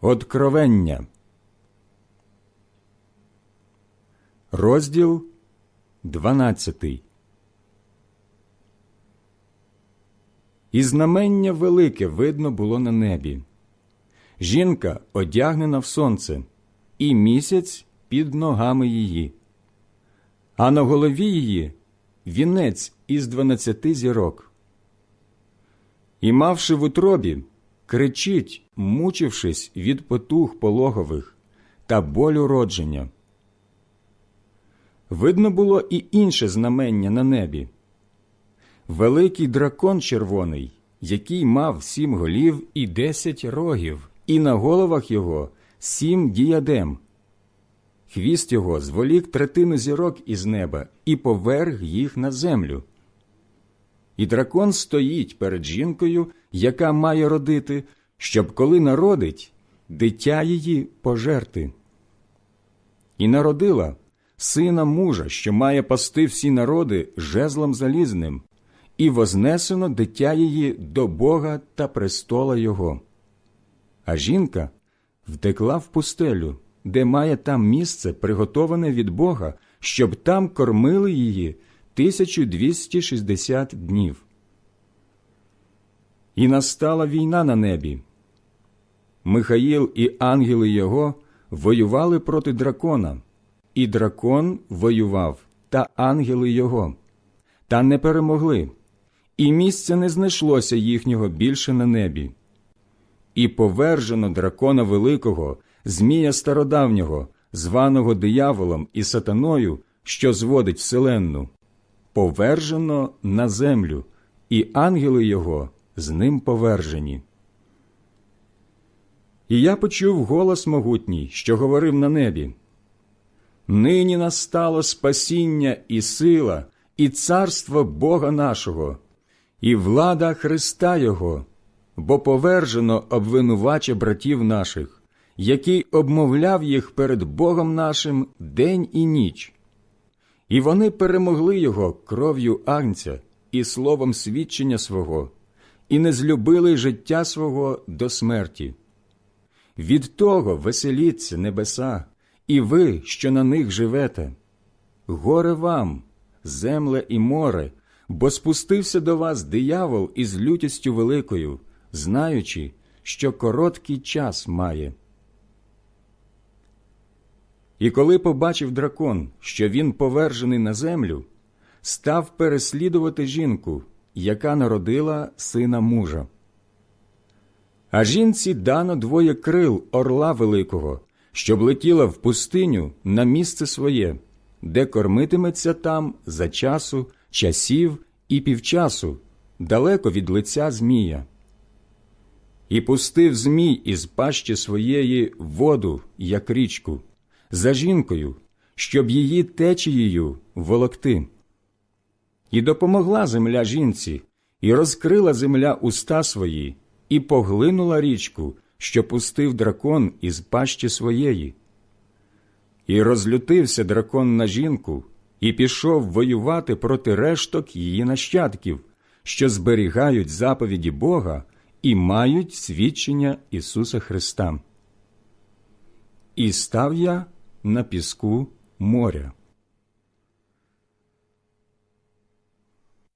Откровення, розділ 12 І знамення велике видно було на небі. Жінка одягнена в сонце, і місяць під ногами її, а на голові її вінець із дванадцяти зірок. І, мавши в утробі, кричить, мучившись від потух пологових та болю родження. Видно було і інше знамення на небі великий дракон червоний, який мав сім голів і десять рогів, і на головах його сім діядем. Хвіст його зволік третину зірок із неба і поверг їх на землю. І дракон стоїть перед жінкою, яка має родити, щоб коли народить, дитя її пожерти. І народила сина мужа, що має пасти всі народи жезлом залізним, і вознесено дитя її до Бога та престола Його. А жінка втекла в пустелю, де має там місце, приготоване від Бога, щоб там кормили її 1260 днів. І настала війна на небі. Михаїл і ангели його воювали проти дракона, і дракон воював, та ангели його, та не перемогли, і місця не знайшлося їхнього більше на небі. І повержено дракона Великого, Змія стародавнього, званого дияволом і сатаною, що зводить вселенну, повержено на землю, і ангели його з ним повержені. І я почув голос могутній, що говорив на небі. Нині настало спасіння і сила, і царство Бога нашого, і влада Христа Його, бо повержено обвинуваче братів наших, який обмовляв їх перед Богом нашим день і ніч. І вони перемогли його кров'ю агнця і словом свідчення свого, і не злюбили життя свого до смерті. Від того веселіться небеса, і ви, що на них живете. Горе вам, земле і море, бо спустився до вас диявол із лютістю великою, знаючи, що короткий час має. І коли побачив дракон, що він повержений на землю, став переслідувати жінку, яка народила сина мужа. А жінці дано двоє крил орла великого, щоб летіла в пустиню на місце своє, де кормитиметься там за часу, часів і півчасу, далеко від лиця Змія. І пустив Змій із пащі своєї воду, як річку, за жінкою, щоб її течією волокти. І допомогла земля жінці, і розкрила земля уста свої, і поглинула річку, що пустив дракон із пащі своєї. І розлютився дракон на жінку, і пішов воювати проти решток її нащадків, що зберігають заповіді Бога і мають свідчення Ісуса Христа. І став я на піску моря.